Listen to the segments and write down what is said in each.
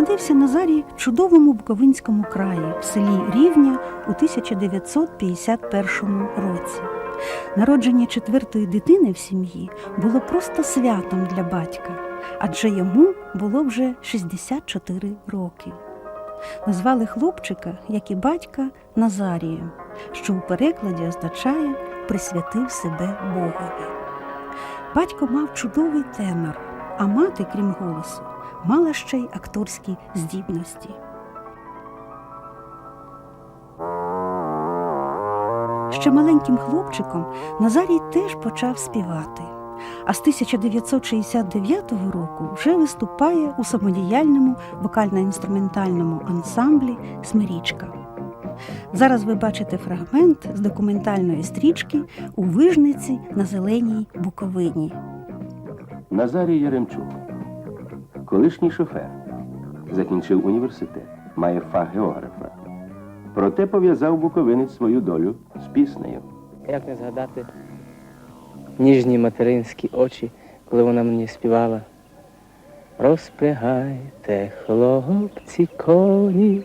Народився Назарій в чудовому Буковинському краї в селі Рівня у 1951 році. Народження четвертої дитини в сім'ї було просто святом для батька, адже йому було вже 64 роки. Назвали хлопчика, як і батька, Назарієм, що у перекладі означає присвятив себе Богові. Батько мав чудовий тенор, а мати, крім голосу, мала ще й акторські здібності. Ще маленьким хлопчиком Назарій теж почав співати, а з 1969 року вже виступає у самодіяльному вокально-інструментальному ансамблі Смирічка. Зараз ви бачите фрагмент з документальної стрічки у Вижниці на Зеленій Буковині. Назарій Яремчук, колишній шофер, закінчив університет, має фах географа. Проте пов'язав буковинець свою долю з піснею. Як не згадати ніжні материнські очі, коли вона мені співала. Розпрягайте, хлопці, коні,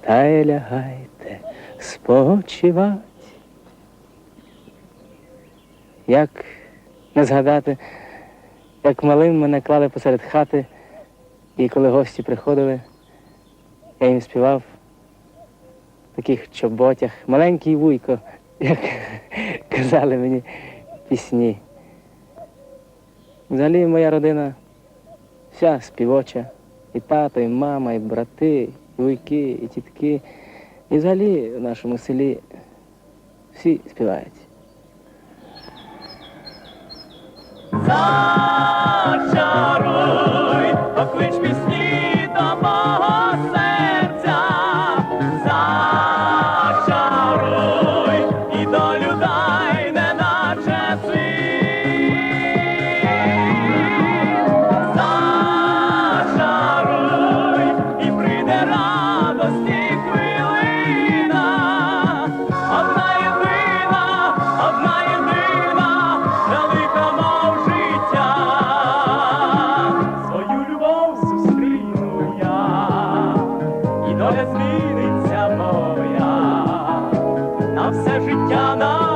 та й лягайте спочивать. Як не згадати, як малим мене клали посеред хати, і коли гості приходили, я їм співав в таких чоботях, маленький вуйко, як казали мені пісні. Взагалі моя родина вся співоча. І тато, і мама, і брати, і вуйки, і тітки. І взагалі в нашому селі всі співають. ya da